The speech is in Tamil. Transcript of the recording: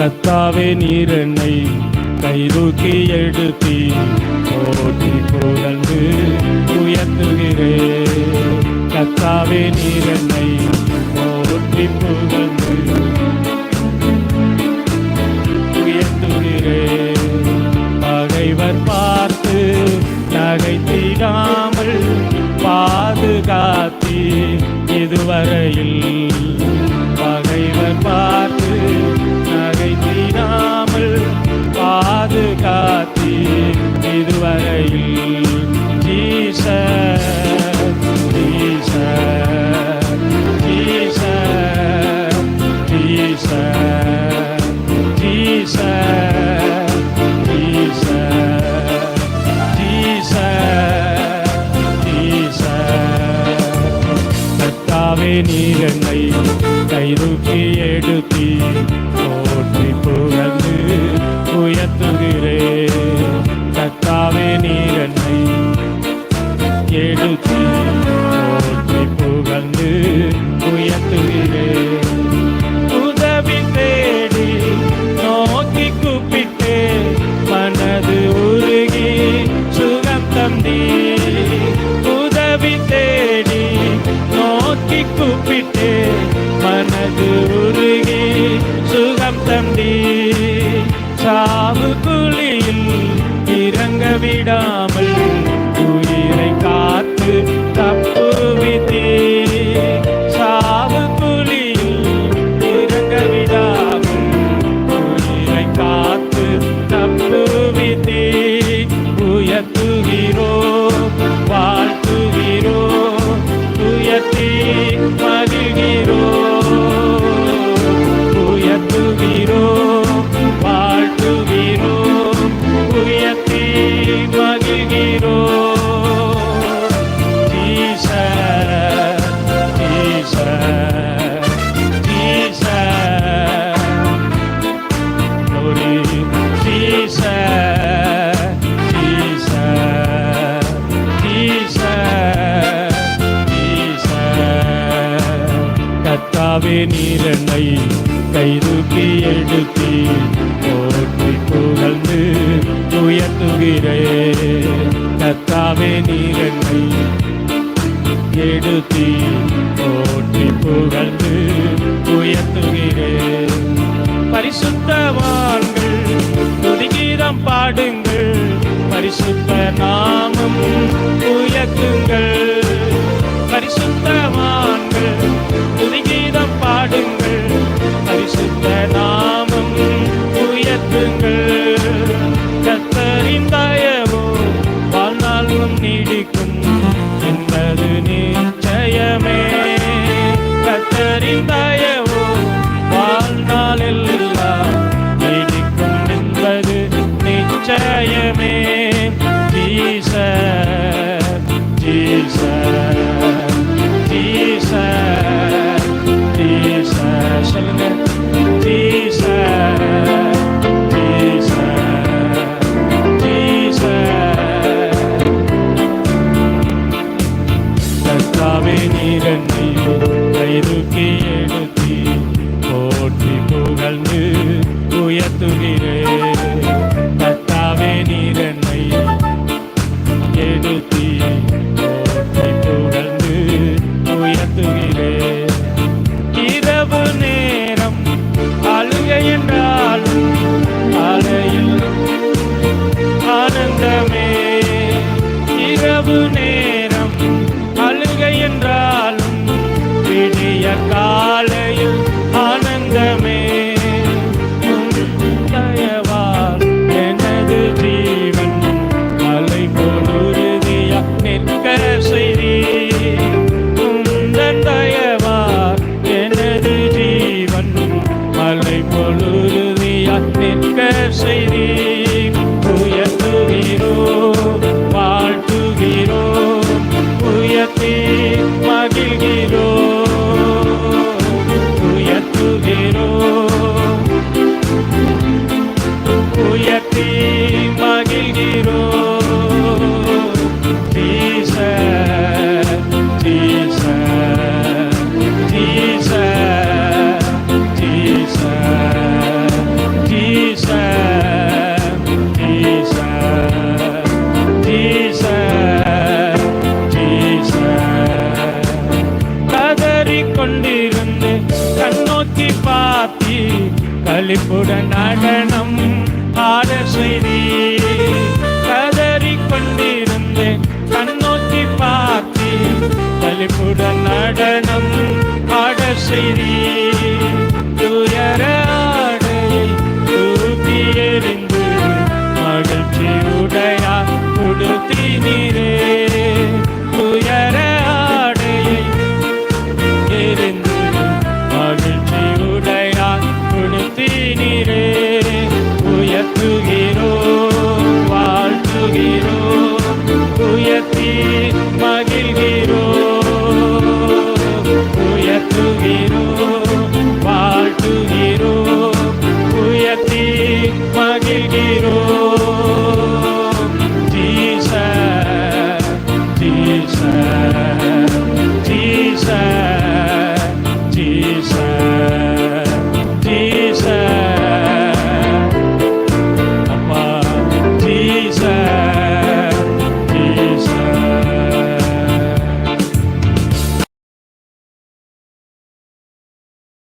கத்தாவே நீர் என்னை கைதூக்கி எடுத்தி போற்றி புகழ்ந்து உயர்த்துகிறே கத்தாவே நீர் என்னை போற்றி புகழ்ந்து baby. கூப்பிட்டே மனது உருகி சுகம் தந்தி. சாவு குழியில் இறங்க விடாமல் உயர்த்தி மகிழ்கிறோ ஈசர ஈசர ஈசர் ஒரு ஈசர் ஈசர் ஈசர் ஈசர் கத்தாவே நீரனை கைதுக்கி எழுத்தீர் உயர்த்துகிறே கத்தாவே நீர் எடுத்தி போற்றி புகழ்ந்து உயர்த்துகிறே. பரிசுத்தவான்கள் துதிகீதம் பாடுங்கள். பரிசுத்த நாமம் உயர்த்து பிடிக்கும் என்பது நிச்சயமே கத்தறிந்தார் புகழ்ந்து உயர்த்துகிறே கத்தாவே நீர் என்னை தொடர்ந்து உயர்த்துகிறே இரவு நேரம் அழுகை என்றாலும் அலையில் ஆனந்தமே. இரவு நேரம் அழுகை என்றாலும் விடிய காலை உயர்த்தி மகிழ்கிறோ தீச தீச தீச தீச தீச தீச தீச தீச கதறிக்கொண்டிருந்து கண்ணோக்கி பார்த்தி கழிப்புடன் நடனம் ആദർശി കതറിക്കൊണ്ടിരുന്ന് കണ്ണോക്കി പാത്തി തലിപ്പുട നടനം Adarshi തുയരാടയിൽ തൂക്കിയെറിந்து மகிழ்ச்சியுடைய உடுத்தினீரே Señor, tú y a.